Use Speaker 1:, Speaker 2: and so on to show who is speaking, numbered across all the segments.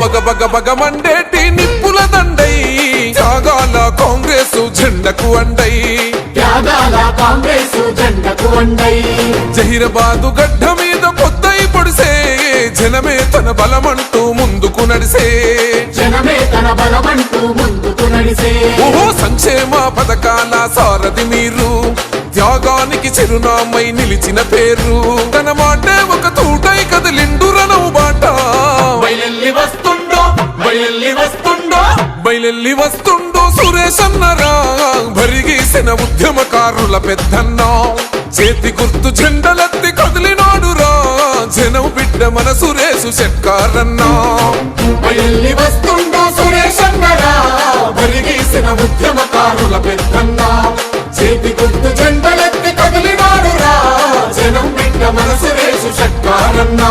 Speaker 1: బగ మండేటి నిప్పుల దండై. త్యాగాల కాంగ్రెస్ జెండకు అండై.
Speaker 2: త్యాగాల కాంగ్రెస్ జెండకు వండై
Speaker 1: జహీరాబాదు గడ్డ మీద పొద్దై పొడిసే. జనమే తన బలమంటూ ముందుకు నడిసే.
Speaker 2: జనమే తన బలమంటూ ముందుకు నడిసే.
Speaker 1: ఓహో సంక్షేమ పథకాల సారథి మీరు. త్యాగానికి చిరునామై నిలిచిన పేరు. తన మాటే ఒక తూటై కదిలిండు రణవు బాట.
Speaker 2: బయలెల్లి వస్తుండో బయలెల్లి వస్తుండో.
Speaker 1: బయలెల్లి వస్తుండో సురేష్ అన్నరా. భరిగీసిన ఉద్యమకారుల పెద్దన్న. చేతి గుర్తు జెండలెత్తి కదిలినాడురా జనం బిడ్డ మన సురేషు షట్కారన్నా
Speaker 2: బయల్లి వస్తుండో సురేష్ అన్నరా. బరిగీసిన ఉద్యమకారుల పెద్దన్న. చేతి గుర్తు జెండలెత్తి కదిలినాడురా జనం బిడ్డ మనసు వేసు షట్కారన్నా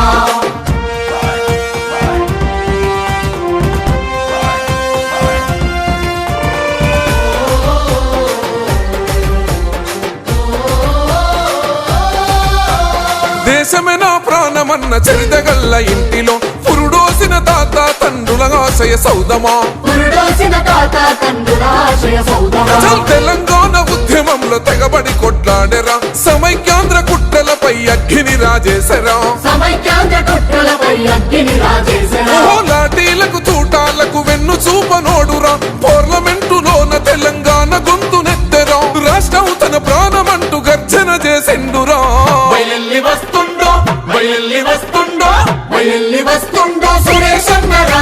Speaker 1: దేశమే నా ప్రాణమన్న చరితగల్ల ఇంటిలో పురుడోసిన తాత తండ్రుల ఆశయ సౌదమా.
Speaker 2: తాత
Speaker 1: తెలంగాణ ఉద్యమంలో తెగబడి కొట్లాడెరా. సమైక్యాంధ్ర కుట్టెలపై అగ్గిని రాజేశరా.
Speaker 2: సమైక్యాంధ్ర కుట్రలపై అగ్గిని రాజేశరా?
Speaker 1: లాఠీలకు తూటాలకు వెన్ను చూపనోడురా. పార్లమెంటులోన తెలంగాణ గొంతు నెత్తెరా. రాష్ట్రం తన ప్రాణమంటూ గర్జన చేసిండురా.
Speaker 2: బయలెల్లి వస్తుండో బయలెల్లి వస్తుండో బయలెల్లి వస్తుండో సురేష్ అన్నరా.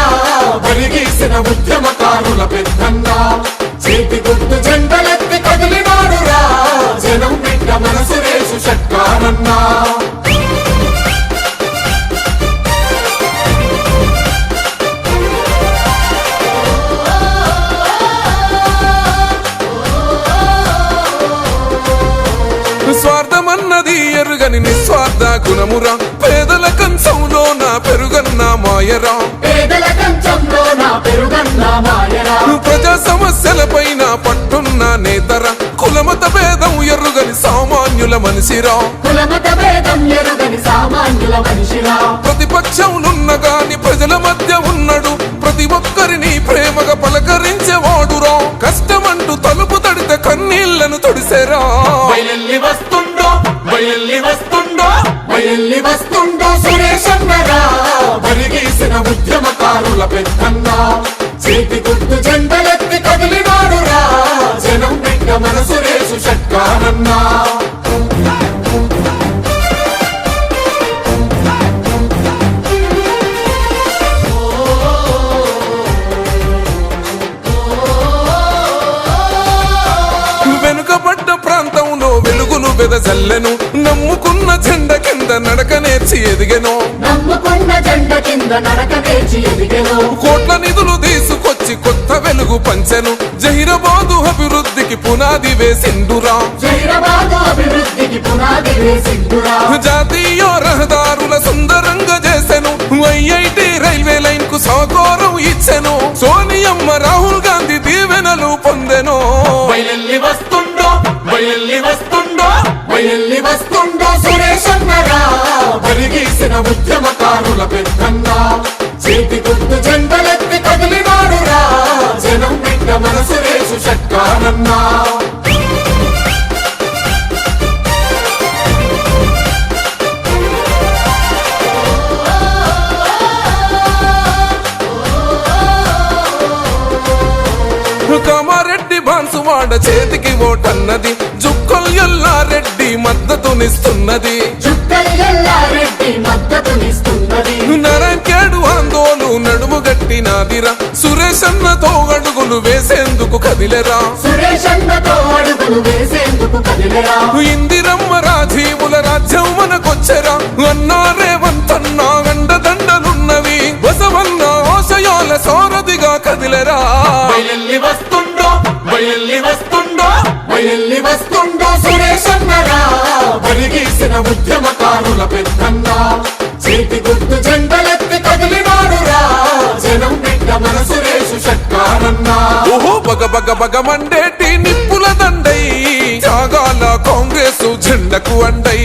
Speaker 2: బరిగీసిన ఉద్యమకారుల పెద్దన్న చేతి గుర్తు జంటలెత్తి కదిలినాడు రా జనం బిడ్డ మనసు రేసు షట్కారన్నా
Speaker 1: స్వార్థమన్నది ఎరుగని నిస్వార్థ గుణమురా. సామాన్యుల మనిషిరా. ప్రతిపక్షంలున్న గాని ప్రజల మధ్య ఉన్నాడు. ప్రతి ఒక్కరిని ప్రేమగా పలకరించేవాడురా. కష్టమంటూ తలుపు తడితే కన్నీళ్ళను తొడిసేరా.
Speaker 2: వస్తుండో వస్తుండో ఉద్యమకారుల పెద్దన్న చేతి గుర్తు జెండలెత్తి కదిలినాడురా. జనం బిడ్డ మన షట్కారన్నా
Speaker 1: వెనుకబడ్డ ప్రాంతంలో వెలుగులు వెదజల్లెను. నమ్ముకున్న జెండ కింద నడక నేర్చి ఎదిగెను.
Speaker 2: నమ్ముకున్న జెండ కింద నడక నేర్చి ఎదిగెను.
Speaker 1: కోట్ల నిధులు తీసుకొచ్చి కొత్త వెలుగు పంచెను. జహీరాబాదు
Speaker 2: జైరాబాదు అభివృద్ధికి పునాది వేసిండురా.
Speaker 1: జాతీయ రహదారుల సుందరంగా చేసెను. ఐఐటి రైల్వే లైన్కు సహకారం ఇచ్చెను. సోనియమ్మ రాహుల్ గాంధీ దీవెనలు పొందెను.
Speaker 2: వస్తుండో వస్తుండో వస్తుండో సురేష్ అన్నరా. ఉద్యమకారుల పెద్దన్న.
Speaker 1: కామారెడ్డి బాన్సువాడ చేతికి ఓటన్నది. జుక్కల్ ఎల్లారెడ్డి మద్దతునిస్తున్నది. నరంకేడు ఆందోళన నడుము గట్టినాదిరా. సురేష్ అన్నతో అడుగులు వేసేందుకు కదిలెరా. ఇందిరమ్మ రాజీవుల రాజ్యం మనకొచ్చెరా. అన్నా
Speaker 2: ఉద్యమకారుల పెద్దన్న చేతి గుర్తు కదిలినాడురా జనం బిడ్డ మన సురేషు షట్కారన్నా.
Speaker 1: ఓహో బగ బగ బగ మండేటి నిప్పుల దండై. త్యాగాల కాంగ్రెస్ జెండకు అండై.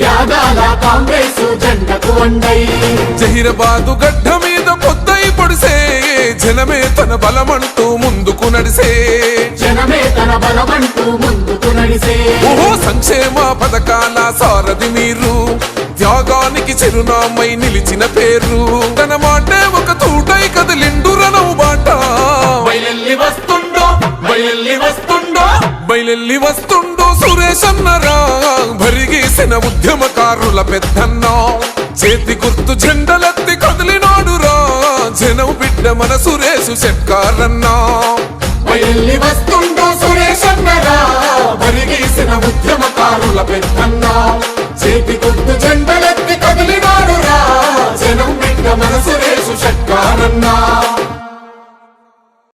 Speaker 2: త్యాగాల కాంగ్రెస్ జెండకు వండై
Speaker 1: జహీరాబాదు గడ్డ మీద పొద్దై పొడిసే. జనమే తన బలమంటూ ముందుకు నడిసే.
Speaker 2: జనమే తన బలమంటూ ముందుకు నడిసే.
Speaker 1: ఓహో సంక్షేమ పథకాల సారథి త్యాగానికి చిరునామై నిలిచిన పేరు. తన మాటే ఒక తూటై కదిలిండు రణవు బాట.
Speaker 2: బయలెల్లి వస్తుండో బయలెల్లి వస్తుండో.
Speaker 1: బయలెల్లి వస్తుండో సురేష్ అన్నరా. భరిగేసిన ఉద్యమకారుల పెద్దన్నా. చేతి గుర్తు జెండలెత్తి కదిలినాడురా. జనం బిడ్డ మన సురేషు షట్కారన్నా.
Speaker 2: బయలెల్లి వస్తుండో సురేష్ అన్నరా. బరిగీసిన ఉద్యమకారుల పెద్దన్న. చేతి గుర్తు